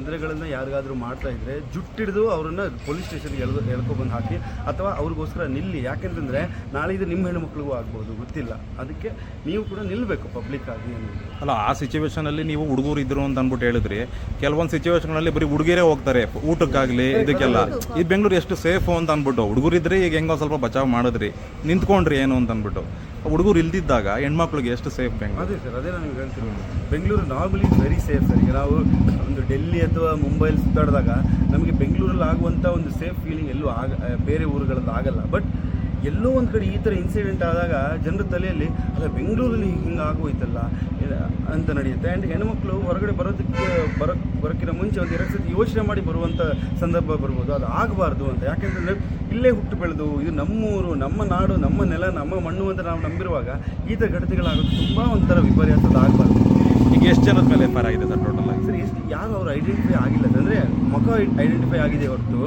ತೊಂದರೆಗಳನ್ನ ಯಾರಿಗಾದರೂ ಮಾಡ್ತಾ ಇದ್ರೆ ಜುಟ್ಟಿಡಿದು ಅವರನ್ನು ಪೊಲೀಸ್ ಸ್ಟೇಷನ್ಗೆ ಎಳ್ದು ಎಳ್ಕೊಬಂದು ಹಾಕಿ ಅಥವಾ ಅವ್ರಿಗೋಸ್ಕರ ನಿಲ್ಲಿ. ಯಾಕೆಂತಂದ್ರೆ ನಾಳೆ ಇದು ನಿಮ್ಮ ಹೆಣ್ಣುಮಕ್ಳಿಗೂ ಆಗ್ಬೋದು, ಗೊತ್ತಿಲ್ಲ. ಅದಕ್ಕೆ ನೀವು ಕೂಡ ನಿಲ್ಲಬೇಕು ಪಬ್ಲಿಕ್ ಆಗಿ ಅಲ್ಲ, ಆ ಸಿಚುವೇಶನಲ್ಲಿ ನೀವು ಹುಡುಗರು ಇದ್ರು ಅಂತ ಅಂದ್ಬಿಟ್ಟು ಹೇಳಿದ್ರಿ. ಕೆಲವೊಂದು ಸಿಚುವೇಶನ್ಗಳಲ್ಲಿ ಬರೀ ಹುಡುಗಿರೇ ಹೋಗ್ತಾರೆ, ಊಟಕ್ಕಾಗಲಿ, ಇದಕ್ಕೆಲ್ಲ. ಈ ಬೆಂಗಳೂರು ಎಷ್ಟು ಸೇಫು ಅಂತ ಅಂದ್ಬಿಟ್ಟು, ಹುಡುಗರಿದ್ರೆ ಈಗ ಹೆಂಗೋ ಸ್ವಲ್ಪ ಬಚಾವ್ ಮಾಡಿದ್ರಿ. ನಿಂತ್ಕೊಂಡ್ರಿ ಏನು ಅಂತ ಅಂದ್ಬಿಟ್ಟು. ಹುಡುಗರು ಇಲ್ದಿದ್ದಾಗ ಹೆಣ್ಮಕ್ಳಿಗೆ ಎಷ್ಟು ಸೇಫ್ ಬೆಂಗಳೂರು ಅದೇ ಸರ್, ಅದೇ ನಾನು ಹೇಳ್ತಿರೋದು. Bengaluru normally very safe sir. ಈಗ ನಾವು ಒಂದು ಡೆಲ್ಲಿ ಅಥವಾ ಮುಂಬೈಲಿ ಸುತ್ತಾಡಿದಾಗ ನಮಗೆ ಬೆಂಗಳೂರಲ್ಲಿ ಆಗುವಂಥ ಒಂದು ಸೇಫ್ ಫೀಲಿಂಗ್ ಎಲ್ಲೂ ಆಗ ಬೇರೆ ಊರುಗಳಲ್ಲಿ ಆಗಲ್ಲ. ಬಟ್ ಎಲ್ಲೋ ಒಂದು ಕಡೆ ಈ ಥರ ಇನ್ಸಿಡೆಂಟ್ ಆದಾಗ ಜನರ ತಲೆಯಲ್ಲಿ ಅಲ್ಲ ಬೆಂಗಳೂರಲ್ಲಿ ಹಿಂಗೆ ಆಗೋಯ್ತಲ್ಲ ಅಂತ ನಡೆಯುತ್ತೆ. ಆ್ಯಂಡ್ ಹೆಣ್ಮಕ್ಳು ಹೊರಗಡೆ ಬರೋದಕ್ಕೆ ಬರೋ ಬರೋಕ್ಕಿಂತ ಮುಂಚೆ ಒಂದು ಎರಡು ಸತಿ ಯೋಚನೆ ಮಾಡಿ ಬರುವಂಥ ಸಂದರ್ಭ ಬರ್ಬೋದು. ಅದು ಆಗಬಾರ್ದು ಅಂತ. ಯಾಕೆಂತಂದರೆ ಇಲ್ಲೇ ಹುಟ್ಟು ಬೆಳೆದು ಇದು ನಮ್ಮೂರು ನಮ್ಮ ನಾಡು ನಮ್ಮ ನೆಲ ನಮ್ಮ ಮಣ್ಣು ಅಂತ ನಾವು ನಂಬಿರುವಾಗ ಈ ಥರ ಘಟನೆಗಳಾಗೋದು ತುಂಬ ಒಂಥರ ವಿಪರ್ಯಾಸದ ಆಗಬಾರ್ದು. ಈಗ ಎಷ್ಟು ಜನದ ಮೇಲೆ ಎಫ್ ಆಗಿದೆ ಸರ್ ಟೋಟಲ್ ಆಗಿ? ಸರ್ ಎಷ್ಟು ಯಾರು ಅವ್ರು ಐಡೆಂಟಿಫೈ ಆಗಿಲ್ಲ ಅಂದರೆ ಮುಖ ಐಡೆಂಟಿಫೈ ಆಗಿದೆ ಹೊರತು.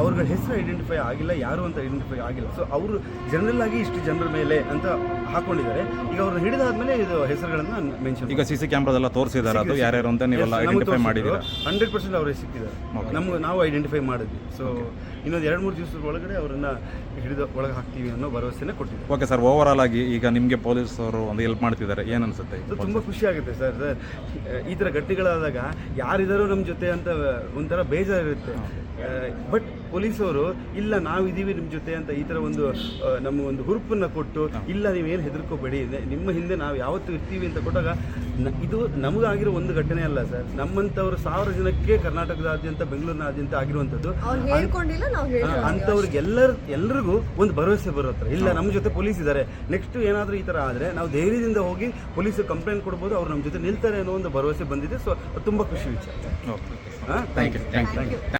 ಅವ್ರಗಳ ಹೆಸರು ಐಡೆಂಟಿಫೈ ಆಗಿಲ್ಲ ಯಾರು ಅಂತ ಐಡೆಂಟಿಫೈ ಆಗಿಲ್ಲ. ಸೊ ಅವರು ಜನರಲ್ ಆಗಿ ಇಷ್ಟು ಜನರ ಮೇಲೆ ಅಂತ ಹಾಕೊಂಡಿದ್ದಾರೆ. ಈಗ ಅವ್ರನ್ನ ಹಿಡಿದಾದ್ಮೇಲೆ ಇದು ಹೆಸರುಗಳನ್ನ ಮೆನ್ಷನ್ ಈಗ ಸಿ ಸಿ ಕ್ಯಾಮ್ರಾದೆಲ್ಲ ತೋರಿಸಿದ್ದಾರೆ ಅದು ಯಾರ್ಯಾರು ಅಂತ ನೀವೆಲ್ಲ ಐಡೆಂಟಿಫೈ ಮಾಡಿದ್ದೀರಾ? ಹಂಡ್ರೆಡ್ ಪರ್ಸೆಂಟ್ ಅವರೇ ಸಿಕ್ಕಿದ್ದಾರೆ. ನಮ್ಗೆ ನಾವು ಐಡೆಂಟಿಫೈ ಮಾಡಿದ್ವಿ. ಸೊ ಇನ್ನೊಂದು ಎರಡು ಮೂರು ದಿವಸದ ಒಳಗಡೆ ಅವರನ್ನ ಹಿಡಿದು ಒಳಗೆ ಹಾಕ್ತೀವಿ ಅನ್ನೋ ಭರವಸೆನ ಕೊಟ್ಟಿದ್ದಾರೆ. ಓಕೆ ಸರ್ ಓವರ್ ಆಲ್ ಆಗಿ ಈಗ ನಿಮಗೆ ಪೊಲೀಸರು ಒಂದು ಹೆಲ್ಪ್ ಮಾಡ್ತಿದ್ದಾರೆ. ಏನು ಅನ್ಸುತ್ತೆ ತುಂಬ ಖುಷಿ ಆಗುತ್ತೆ ಸರ್ ಸರ್ ಈ ಥರ ಘಟನೆಗಳಾದಾಗ ಯಾರಿದಾರೋ ನಮ್ಮ ಜೊತೆ ಅಂತ ಒಂಥರ ಬೇಜಾರಿರುತ್ತೆ. ಬಟ್ ಪೊಲೀಸವರು ಇಲ್ಲ ನಾವಿದ್ದೀವಿ ನಿಮ್ಮ ಜೊತೆ ಅಂತ ಈ ಥರ ಒಂದು ನಮ್ಮ ಒಂದು ಹುರುಪನ್ನು ಕೊಟ್ಟು ಇಲ್ಲ ನೀವೇನು ಹೆದರ್ಕೋಬೇಡಿ ನಿಮ್ಮ ಹಿಂದೆ ನಾವು ಯಾವತ್ತೂ ಇರ್ತೀವಿ ಅಂತ ಕೊಟ್ಟಾಗ ಇದು ನಮಗಾಗಿರೋ ಒಂದು ಘಟನೆ ಅಲ್ಲ ಸರ್. ನಮ್ಮಂಥವ್ರು ಸಾವಿರ ಜನಕ್ಕೆ ಕರ್ನಾಟಕದಾದ್ಯಂತ ಬೆಂಗಳೂರಿನಾದ್ಯಂತ ಆಗಿರುವಂಥದ್ದು. ಅವ್ರು ಹೇಳ್ಕೊಂಡಿಲ್ಲ ನಾವು ಹೇಳ್ತೀವಿ ಅಂಥವ್ರಿಗೆ ಎಲ್ಲರ ಎಲ್ರಿಗೂ ಒಂದು ಭರವಸೆ ಬರುತ್ತೆ ಇಲ್ಲ ನಮ್ಮ ಜೊತೆ ಪೊಲೀಸ್ ಇದ್ದಾರೆ ನೆಕ್ಸ್ಟ್ ಏನಾದರೂ ಈ ಥರ ಆದರೆ ನಾವು ಧೈರ್ಯದಿಂದ ಹೋಗಿ ಪೊಲೀಸ್ ಕಂಪ್ಲೇಂಟ್ ಕೊಡ್ಬೋದು ಅವ್ರು ನಮ್ಮ ಜೊತೆ ನಿಲ್ತಾರೆ ಅನ್ನೋ ಒಂದು ಭರವಸೆ ಬಂದಿದೆ. ಸೊ ತುಂಬ ಖುಷಿ ವಿಚಾರ. ಓಕೆ ಹಾಂ ಥ್ಯಾಂಕ್ ಯು ಥ್ಯಾಂಕ್ ಯು